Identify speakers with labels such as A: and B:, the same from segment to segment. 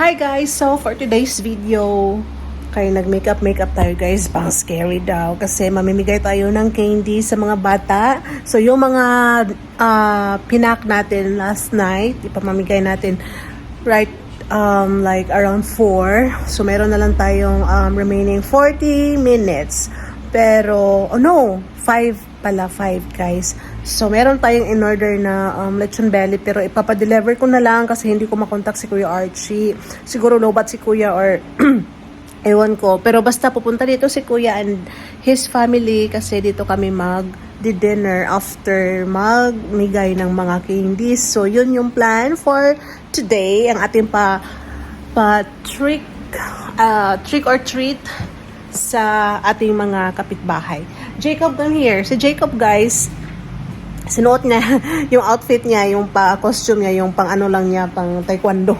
A: Hi guys! So for today's video, kaya nag-makeup makeup tayo guys, pang scary daw kasi mamimigay tayo ng candy sa mga bata. So yung mga ah, pinak natin last night, ipamamigay natin right um, like around 4. So meron na lang tayong um, remaining 40 minutes. Pero, oh no, 5 pala, 5 guys. So, meron tayong in-order na um, lechon belly pero ipapadeliver ko na lang kasi hindi ko makontak si Kuya Archie. Siguro lobat si Kuya or ewan ko. Pero basta pupunta dito si Kuya and his family kasi dito kami mag dinner after magmigay ng mga candies. So, yun yung plan for today. Ang ating pa, pa trick, uh, trick or treat sa ating mga kapitbahay. Jacob, come here. Si Jacob, guys, sinuot niya yung outfit niya, yung pa-costume niya, yung pang ano lang niya, pang taekwondo.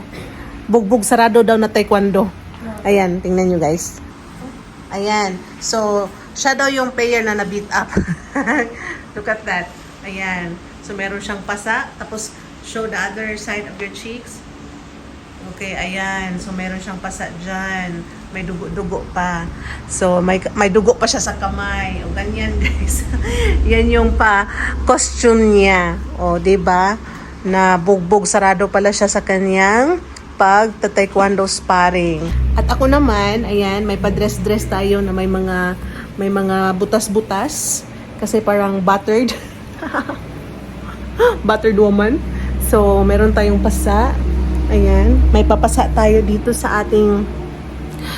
A: Bugbog sarado daw na taekwondo. Ayan, tingnan nyo guys. Ayan. So, siya daw yung player na na-beat up. Look at that. Ayan. So, meron siyang pasa. Tapos, show the other side of your cheeks. Okay, ayan. So, meron siyang pasa dyan. May dugo-dugo pa. So, may, may dugo pa siya sa kamay. O, ganyan, guys. Yan yung pa costume niya. O, ba Na bugbog sarado pala siya sa kanyang pag taekwondo sparring. At ako naman, ayan, may pa-dress-dress tayo na may mga may mga butas-butas kasi parang battered. battered woman. So, meron tayong pasa. Ayan, may papasa tayo dito sa ating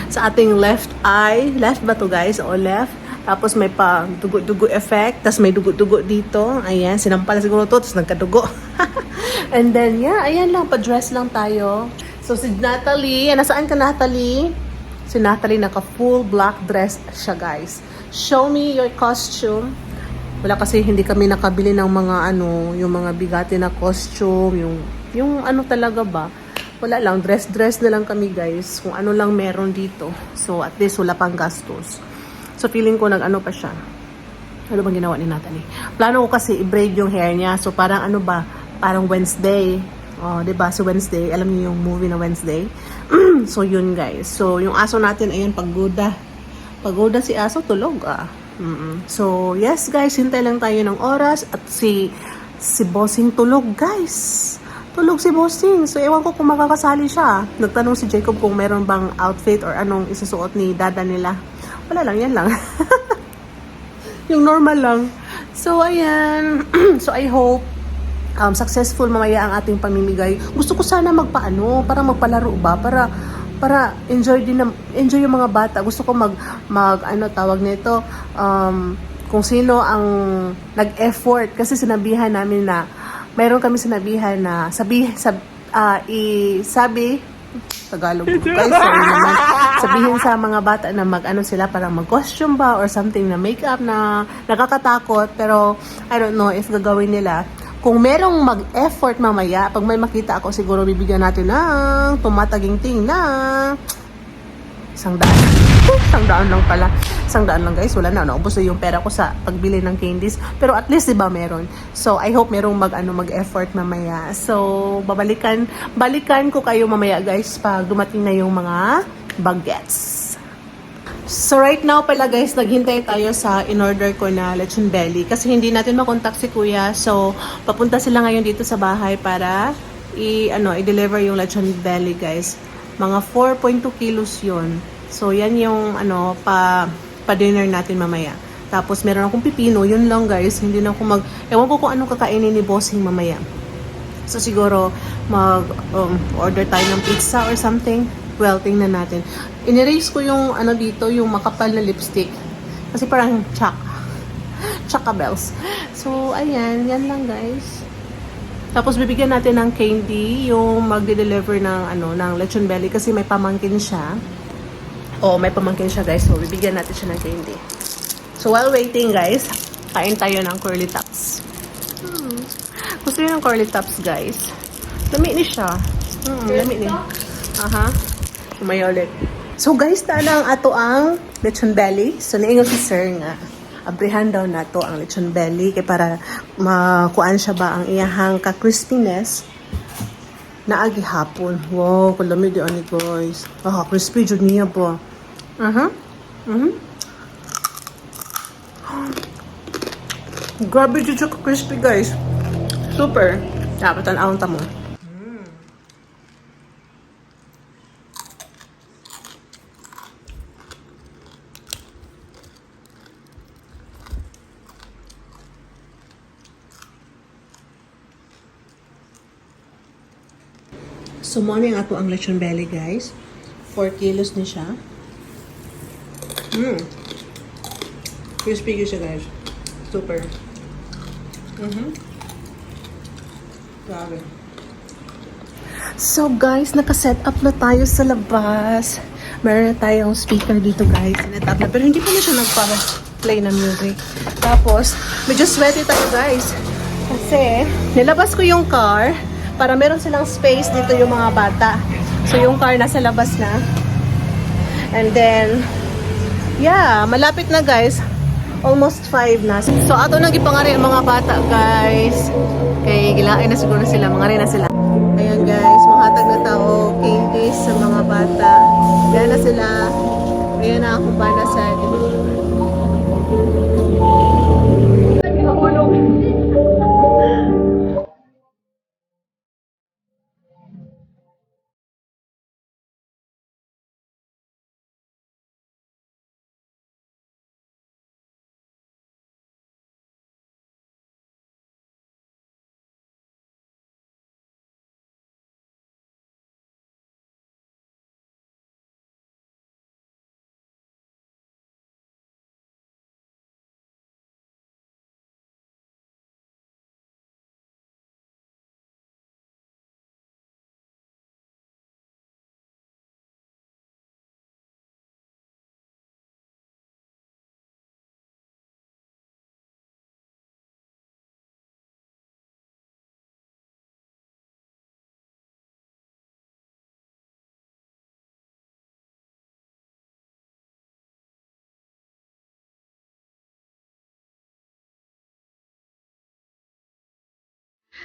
A: sa ating left eye. Left ba to guys? O left. Tapos may pa dugo-dugo effect. Tapos may dugo-dugo dito. Ayan, sinampal siguro to. Tapos nagkadugo. And then, yeah, ayan lang. Pa-dress lang tayo. So, si Natalie. Nasaan ka, Natalie? Si Natalie naka full black dress siya, guys. Show me your costume. Wala kasi hindi kami nakabili ng mga ano, yung mga bigati na costume, yung yung ano talaga ba? Wala lang, dress-dress na lang kami guys. Kung ano lang meron dito. So at least wala pang gastos. So feeling ko nag-ano pa siya. Ano bang ginawa ni Natalie? Plano ko kasi i-braid yung hair niya. So parang ano ba? Parang Wednesday. Oh, 'di ba? So Wednesday, alam niyo yung movie na Wednesday. so yun guys. So yung aso natin ayun paggoda. Pagoda si aso tulog ah. Mm-mm. So yes guys, hintay lang tayo ng oras at si si Bossing tulog guys. Tulog si Bossing. So ewan ko kung makakasali siya. Nagtanong si Jacob kung meron bang outfit or anong isusuot ni dada nila. Wala lang, yan lang. yung normal lang. So ayan. so I hope um, successful mamaya ang ating pamimigay. Gusto ko sana magpaano, para magpalaro ba, para para enjoy din na, enjoy yung mga bata. Gusto ko mag mag ano tawag nito um, kung sino ang nag-effort kasi sinabihan namin na mayroon kami sinabihan na sabi sab, ah, i sabi Tagalog po. Guys, sorry naman. Sabihin sa mga bata na mag-ano sila parang mag-costume ba or something na makeup na nakakatakot pero I don't know if gagawin nila kung merong mag-effort mamaya, pag may makita ako, siguro bibigyan natin ng tumataginting na isang daan. isang daan lang pala. Isang daan lang guys. Wala na. Naubos na yung pera ko sa pagbili ng candies. Pero at least, di ba, meron. So, I hope merong mag, ano, mag-effort mamaya. So, babalikan, balikan ko kayo mamaya guys pag dumating na yung mga bagets. So right now pala guys, naghintay tayo sa in-order ko na lechon belly kasi hindi natin makontak si kuya. So papunta sila ngayon dito sa bahay para i ano i-deliver yung lechon belly guys. Mga 4.2 kilos 'yon. So yan yung ano pa pa dinner natin mamaya. Tapos meron akong pipino, yun lang guys. Hindi na ako mag ewan ko kung anong kakainin ni bossing mamaya. So siguro mag um, tayo ng pizza or something. Well, tingnan natin. Inerase ko yung ano dito, yung makapal na lipstick. Kasi parang chak. Chaka bells. So, ayan. Yan lang, guys. Tapos, bibigyan natin ng candy yung magde-deliver ng, ano, ng lechon belly kasi may pamangkin siya. Oh, may pamangkin siya, guys. So, bibigyan natin siya ng candy. So, while waiting, guys, kain tayo ng curly tops. Hmm. Gusto niyo ng curly tops, guys? Lami ni siya. Hmm, lami ni. Aha. Umay ulit. So guys, na ang ato ang lechon belly. So niingon si sir nga, abrihan daw na to ang lechon belly kay para makuan siya ba ang iyahang ka-crispiness. naagi hapon. Wow, kalami di ani guys. Ah, crispy jud niya po. Aha. Mhm. Grabe siya ka crispy guys. Super. Dapat ang ta mo. So, mo yung ako ang lechon belly, guys. 4 kilos ni siya. Mmm. Crispy siya, guys. Super. Mm-hmm. Grabe. So, guys, naka-set up na tayo sa labas. Meron na tayong speaker dito, guys. Set up na. Pero hindi pa na siya nagpa-play ng music. Tapos, medyo sweaty tayo, guys. Kasi, nilabas ko yung car para meron silang space dito yung mga bata. So, yung car nasa labas na. And then, yeah, malapit na guys. Almost 5 na. So, ato nang ipangari ang mga bata, guys. Kay gilain na siguro sila. Mga na sila. Ayan, guys. Manghatag na tao. Candies sa mga bata. Yan na sila. Ayan na ako ba na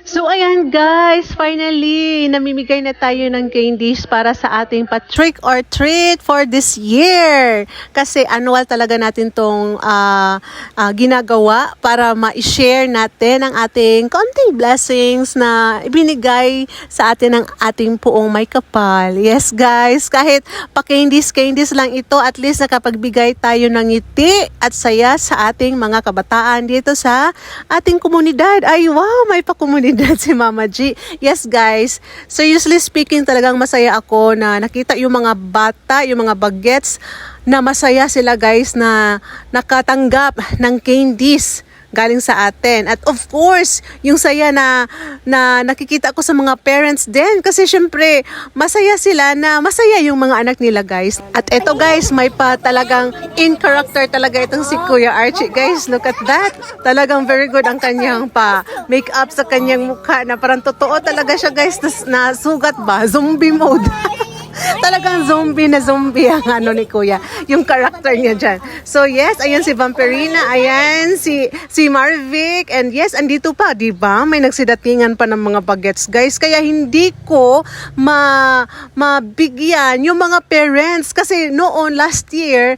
A: So ayan guys, finally, namimigay na tayo ng candies para sa ating pa-trick or treat for this year. Kasi annual talaga natin tong ah, ah, ginagawa para ma-share natin ang ating konting blessings na ibinigay sa atin ng ating puong may kapal. Yes guys, kahit pa-candies, candies lang ito, at least nakapagbigay tayo ng ngiti at saya sa ating mga kabataan dito sa ating komunidad. Ay wow, may pa-komunidad si Mama G. Yes guys, seriously speaking talagang masaya ako na nakita yung mga bata, yung mga bagets na masaya sila guys na nakatanggap ng candies galing sa atin. At of course, yung saya na, na nakikita ko sa mga parents din. Kasi syempre, masaya sila na masaya yung mga anak nila guys. At eto guys, may pa talagang in character talaga itong si Kuya Archie. Guys, look at that. Talagang very good ang kanyang pa make up sa kanyang mukha na parang totoo talaga siya guys na, na sugat ba? Zombie mode. Talagang zombie na zombie ang ano ni Kuya, yung character niya dyan. So yes, ayan si Vampirina, ayan si si Marvic, and yes, andito pa, di ba? May nagsidatingan pa ng mga bagets, guys. Kaya hindi ko ma mabigyan yung mga parents kasi noon last year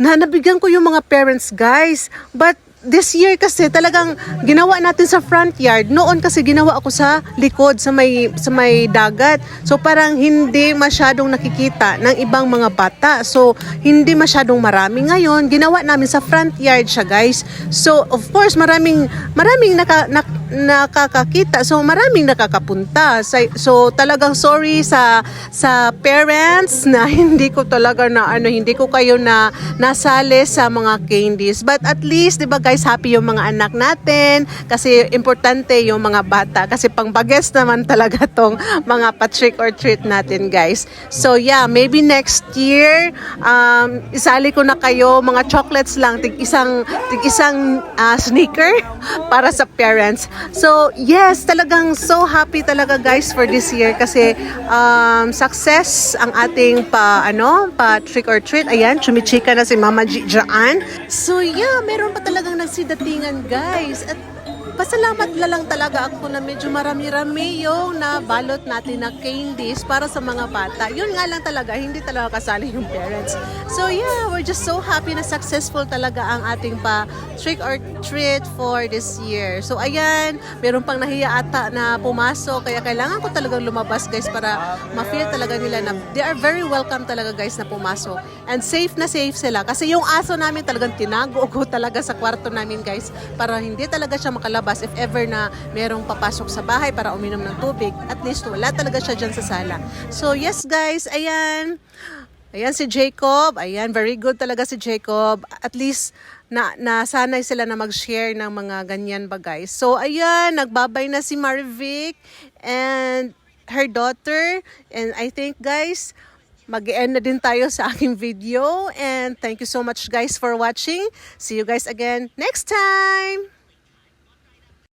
A: na nabigyan ko yung mga parents, guys. But this year kasi talagang ginawa natin sa front yard. Noon kasi ginawa ako sa likod sa may sa may dagat. So parang hindi masyadong nakikita ng ibang mga bata. So hindi masyadong marami ngayon. Ginawa namin sa front yard siya, guys. So of course, maraming maraming naka, nak- nakakakita. So maraming nakakapunta. Sa- So talagang sorry sa sa parents na hindi ko talaga na ano hindi ko kayo na nasali sa mga candies. But at least 'di ba guys, happy yung mga anak natin kasi importante yung mga bata kasi pang bagets naman talaga tong mga pa-trick or treat natin guys. So yeah, maybe next year um, isali ko na kayo mga chocolates lang tig isang tig isang ah, sneaker para sa parents. So yes, talagang so happy talaga guys for this year kasi um, success ang ating pa ano pa trick or treat. Ayan, chumichika na si Mama G dyan. So yeah, meron pa talagang nagsidatingan guys. At Nagpasalamat na lang talaga ako na medyo marami-rami yung nabalot natin na candies para sa mga bata. Yun nga lang talaga, hindi talaga kasali yung parents. So yeah, we're just so happy na successful talaga ang ating pa trick or treat for this year. So ayan, meron pang nahiya ata na pumasok, kaya kailangan ko talagang lumabas guys para ma-feel talaga nila na they are very welcome talaga guys na pumasok. And safe na safe sila. Kasi yung aso namin talagang tinago ko talaga sa kwarto namin guys para hindi talaga siya makalabas if ever na merong papasok sa bahay para uminom ng tubig. At least wala talaga siya dyan sa sala. So yes guys, ayan. Ayan si Jacob. Ayan, very good talaga si Jacob. At least na nasanay sila na mag-share ng mga ganyan ba guys. So ayan, nagbabay na si Marvic and her daughter. And I think guys, mag-end na din tayo sa aking video. And thank you so much guys for watching. See you guys again next time!